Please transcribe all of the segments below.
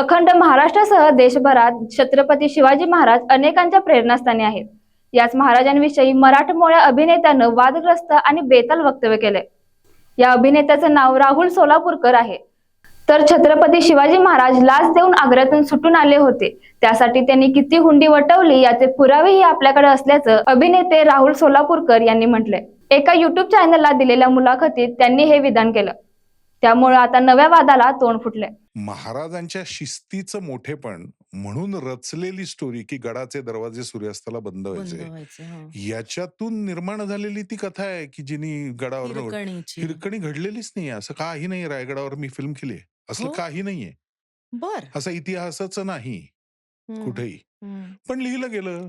अखंड महाराष्ट्रासह देशभरात छत्रपती शिवाजी महाराज अनेकांच्या प्रेरणास्थानी आहेत. याच महाराजांविषयी मराठमोळ्या अभिनेत्यानं वादग्रस्त आणि बेताल वक्तव्य केलंय. या अभिनेत्याचं नाव राहुल सोलापूरकर आहे. तर छत्रपती शिवाजी महाराज लाच देऊन आग्र्यातून सुटून आले होते. त्यासाठी त्यांनी किती हुंडी वटवली याचे पुरावेही आपल्याकडे असल्याचं अभिनेते राहुल सोलापूरकर यांनी म्हटले एका युट्यूब चॅनलला दिलेल्या मुलाखतीत त्यांनी हे विधान केलं. त्यामुळे आता नव्या वादाला तोंड फुटलंय. महाराजांच्या शिस्तीचं मोठेपण म्हणून रचलेली स्टोरी की गडाचे दरवाजे सूर्यास्ताला बंद बंद व्हायचे हो. याच्यातून निर्माण झालेली ती कथा आहे की जिनी गडावर हिरकणी घडलेलीच नाही असं काही नाही रायगडावर मी फिल्म केली असलं हो? काही नाहीये. बर. असं इतिहासच नाही. कुठेही. पण लिहिलं गेलं.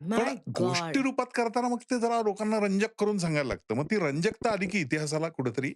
पण गोष्टी. रूपात करताना मग ते जरा लोकांना रंजक करून सांगायला लागतं मग ती रंजकता आली की इतिहासाला कुठेतरी